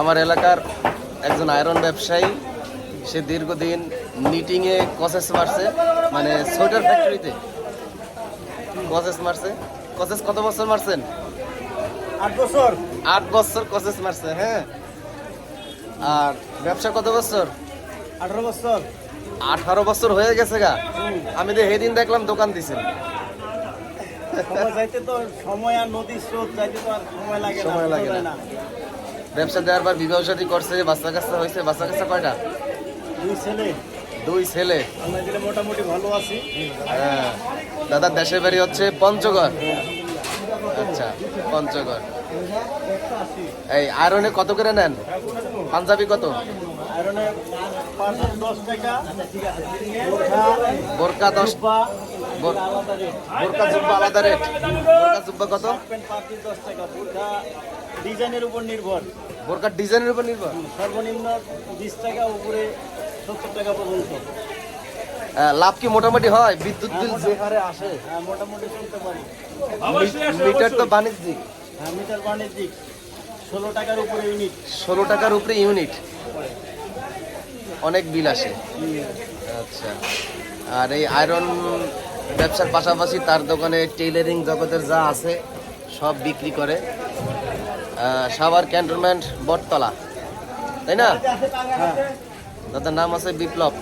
আমার এলাকার একজন আয়রন ব্যবসায়ী সে দীর্ঘদিন নিটিংয়ে কসেস মারছে মানে সোয়েটার ফ্যাক্টরিতে কসেস মারছে। কসেস কত বছর মারছেন? আট বছর। আট বছর কসেস মারছে হ্যাঁ। আর ব্যবসা কত বছর? আঠারো বছর। আঠারো বছর হয়ে গেছে গা। আমি তো সেদিন দেখলাম দোকান দিছেন। সময় যাইতে তো সময় আর নদীর স্রোত যাইতে তো আর সময় লাগে সময় লাগে না। ব্যবসা দেওয়ার পর বিবাহ শাদী করছে বাচ্চা কাচ্চা হয়েছে। বাচ্চা কাচ্চা কয়টা? দুই ছেলে। দুই ছেলে। মোটামুটি ভালো আছি। হ্যাঁ। দাদার দেশের বাড়ি হচ্ছে পঞ্চগড়। আচ্ছা পঞ্চগড়। এই আয়রনে কত করে নেন? পাঞ্জাবি কত? বোরকা দশ বোরকা জুব্বা আলাদা রেট। বোরকা জুব্বা কত? ডিজাইনের উপর নির্ভর। বোরকার ডিজাইনের উপর নির্ভর? সর্বনিম্ন বিশ টাকা উপরে সত্তর টাকা পর্যন্ত। লাভ কি মোটামুটি হয়? বিদ্যুৎ বিল যে হারে আসে। হ্যাঁ মোটামুটি চলতে পারি। মিটার তো বাণিজ্যিক। হ্যাঁ মিটার বাণিজ্যিক। ষোলো টাকার উপরে ইউনিট। ষোলো টাকার উপরে ইউনিট। অনেক বিল আসে। আচ্ছা। আর এই আয়রন ব্যবসার পাশাপাশি তার দোকানে টেইলারিং জগতের যা আছে সব বিক্রি করে। সাভার ক্যান্টনমেন্ট বটতলা। তাই না? তাদের দাদার নাম আছে বিপ্লব।